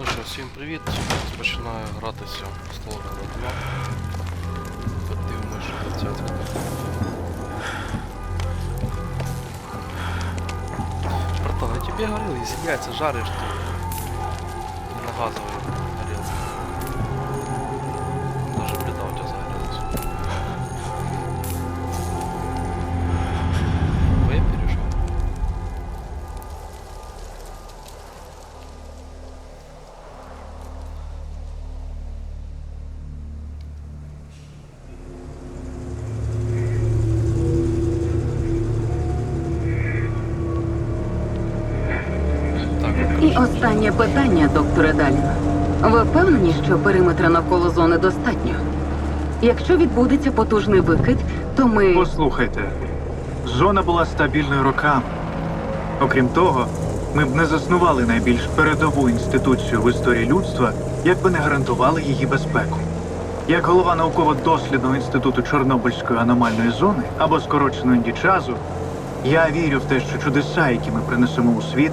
Ну що, всім привіт. Розпочинаю гратися в Stalker 2. Подивимось, що 20 Братан, я тебе говорил, если яйца жаришь, то на газовой І останнє питання, докторе Далін. Ви впевнені, що периметра навколо зони достатньо? Якщо відбудеться потужний викид, то ми. Послухайте, зона була стабільною роками. Окрім того, ми б не заснували найбільш передову інституцію в історії людства, якби не гарантували її безпеку. Як голова науково-дослідного інституту Чорнобильської аномальної зони або скорочено індічазу, я вірю в те, що чудеса, які ми принесемо у світ,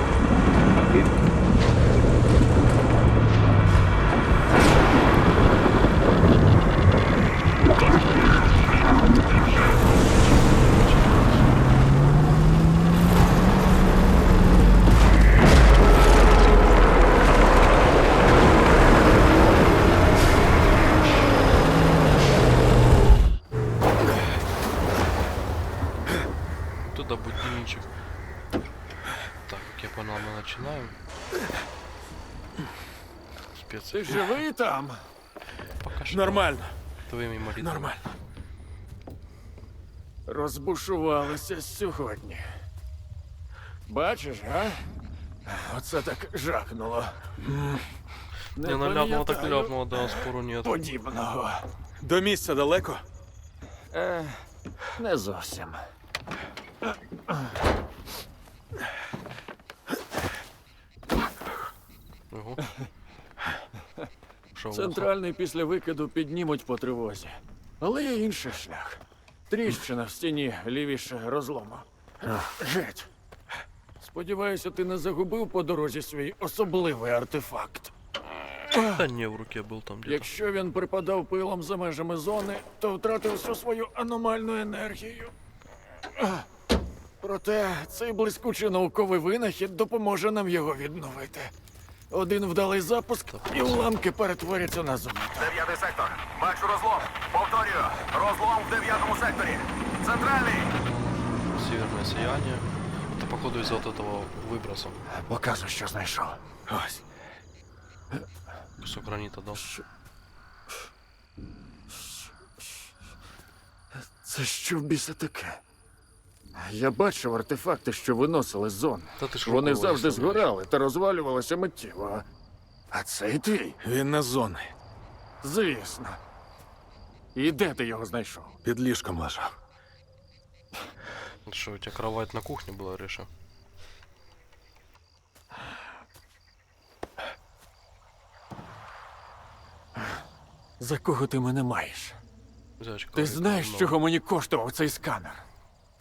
Начинаем. Спец. Ти живий там? Пока что Нормально, твоими молитвами. нормально. Розбушувалися сьогодні. Бачиш, а? Оце так жахнуло. Не, ну ляпнуло так пам'ятаю ляпнуло, да, спору нет. Подібного. До місця далеко? Е, не зовсім. Шо, Центральний після викиду піднімуть по тривозі. Але є інший шлях. Тріщина в стіні лівіше розлому. Геть. Сподіваюся, ти не загубив по дорозі свій особливий артефакт. Да не, в руке был там где-то. Якщо він припадав пилом за межами зони, то втратив всю свою аномальну енергію. Проте цей блискучий науковий винахід допоможе нам його відновити. Один вдалий запуск, і уламки перетворяться на золото. Дев'ятий сектор. Бачу розлом. Повторюю. Розлом в дев'ятому секторі. Центральний. Северное сияние. Это походу из-за вот этого выброса. Показуй, що знайшов. Ось. Кусок гранита дал. Це що в біса таке? Я бачив артефакти, що виносили з зони. Та ти ж Вони рукою завжди згорали та розвалювалися миттєво. А цей твій? Він на зони. Звісно. І де ти його знайшов? Під ліжком лежав. Что, у тебя кровать на кухне была, Реша? За кого ти мене маєш? Зайчик, Ти знаєш, чого мені коштував цей сканер?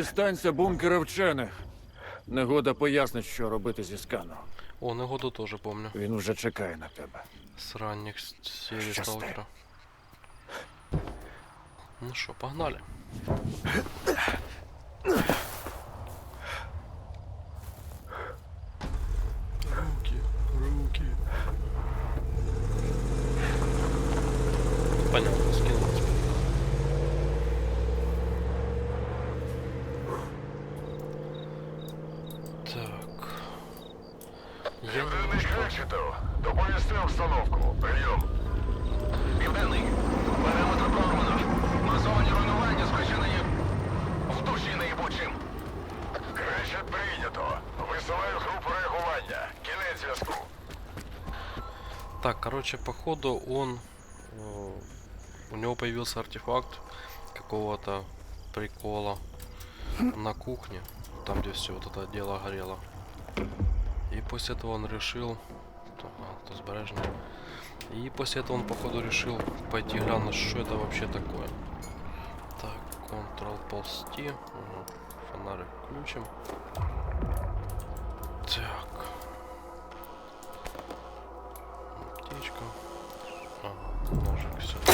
Дістанься бункера вчених. Негода пояснить, що робити зі сканом. О, негоду тоже помню. Він вже чекає на тебе. С ранних с- Щасти. Сталкера. Ну что, погнали. Руки, руки. Понятно, скинулся. Так. Немножко... Кречетов, доповісти обстановку. Прийом. Південний. Периметр прорвано. Масовані руйнування спричинені в душі неїбучим. Кречет прийнято. Висилаю групу реагування. Кінець зв'язку. Так, короче, походу он... у него появился артефакт какого-то прикола на кухне, там где все вот это дело горело. И после этого он решил... Ага, то сбережно. И после этого он, походу, решил пойти глянуть, что это вообще такое. Так, Ctrl ползти. Ага, Фонарик включим. Так. Аптечка. Ага, ножик сюда.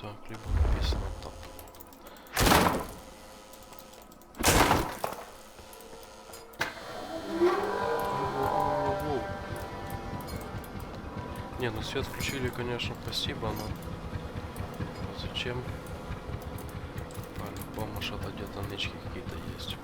Так, либо написано так. Не, ну свет включили, конечно, спасибо, но зачем? По-любому что-то где-то нычки какие-то есть.